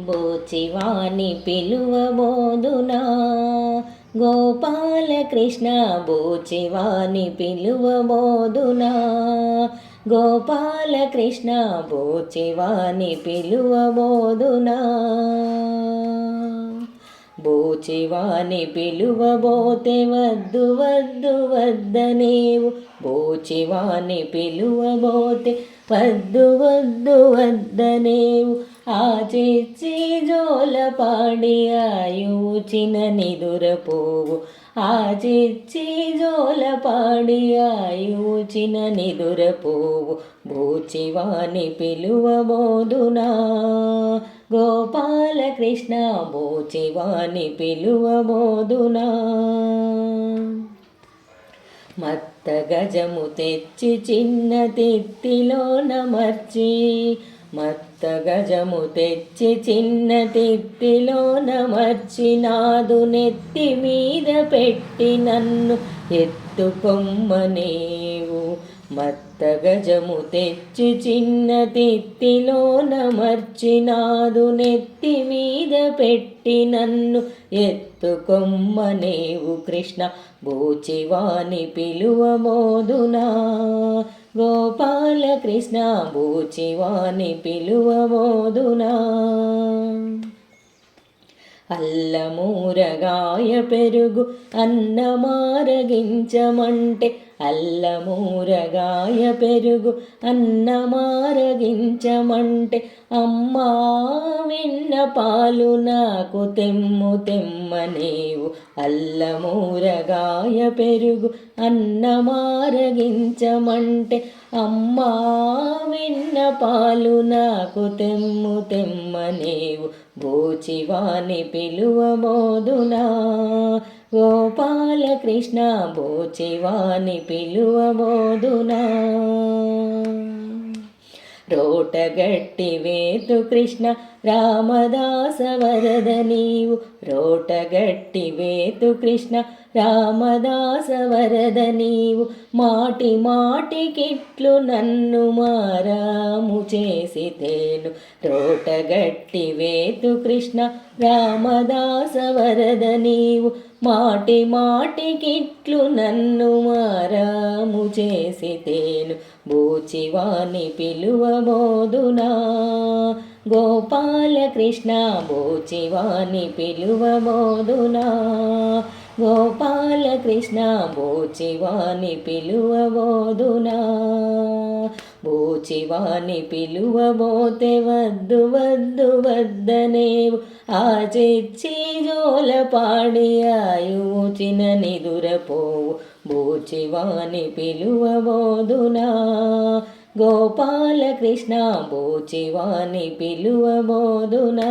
బోచివాణి పిలువబోదునా? గోపాలకృష్ణ బోచివాణి పిలువబోదునా? గోపాలకృష్ణ బోచివాణి పిలువబోదునా? బోచివాని పిలువబోతే వద్దు వద్దు వద్దనేవు. బోచివాని పిలువబోతే వద్దు వద్దు వద్దనేవు. ఆచిచ్చి జోలపాడి ఆయూచిన నిదురపోవు ఆచిచ్చి జోలపాడి ఆయూచిన నిదురపోవు బోచివాని పిలువబోదునా? గోపాలకృష్ణ బోచివాణి పిలువబోదునా మత్త గజము తెచ్చి చిన్న తిత్తిలోన మర్చి మత్త గజము తెచ్చి చిన్న తిత్తిలోన మర్చి నాదు నెత్తి మీద పెట్టి నన్ను ఎత్తుకొమ్మనే. మత్తగజము తెచ్చి చిన్న తిత్తిలోన మర్చినాదు నెత్తి మీద పెట్టి నన్ను ఎత్తుకొమ్మనేవు కృష్ణ బోచివాని పిలువమోదునా గోపాలకృష్ణ పిలువ పిలువమోదునా అల్లమూరగాయ పెరుగు అన్నమారగించమంటే అల్లమూరగాయ పెరుగు అన్నమారగించమంటే అమ్మా విన్న పాలు నాకు తెమ్ము తెమ్మనేవు అల్లమూరగాయ పెరుగు అన్నమారగించమంటే అమ్మా విన్న పాలు నాకు తెమ్ము తెమ్మనేవు బోచివాని పిలువబోదునా గోపాలకృష్ణ బోచివాని పిలువబోదునా? రోటగట్టి వేతు కృష్ణ రామదాస వరద నీవు. రోటగట్టి వేతు కృష్ణ రామదాస వరద నీవు. మాటి మాటికిట్లు నన్ను మారాము చేసి తేను రోటగట్టి వేతు కృష్ణ రామదాస వరద నీవు. మాటి మాటికిట్లు నన్ను మారాము చేసి తేను. బోచివాని పిలువబోదునా? గోపాలకృష్ణ బోచివాని పిలువబోదునా? గోపాలకృష్ణ బోచివాని పిలువబోదునా? బోచివాని పిలువబోతే వద్దు వద్దు వద్దనేవు ఆచిచ్చి జోలపాడి ఆయుచిన నిదురపోవు బోచివాని పిలువబోదునా గోపాలకృష్ణ బోచివాని పిలువబోదునా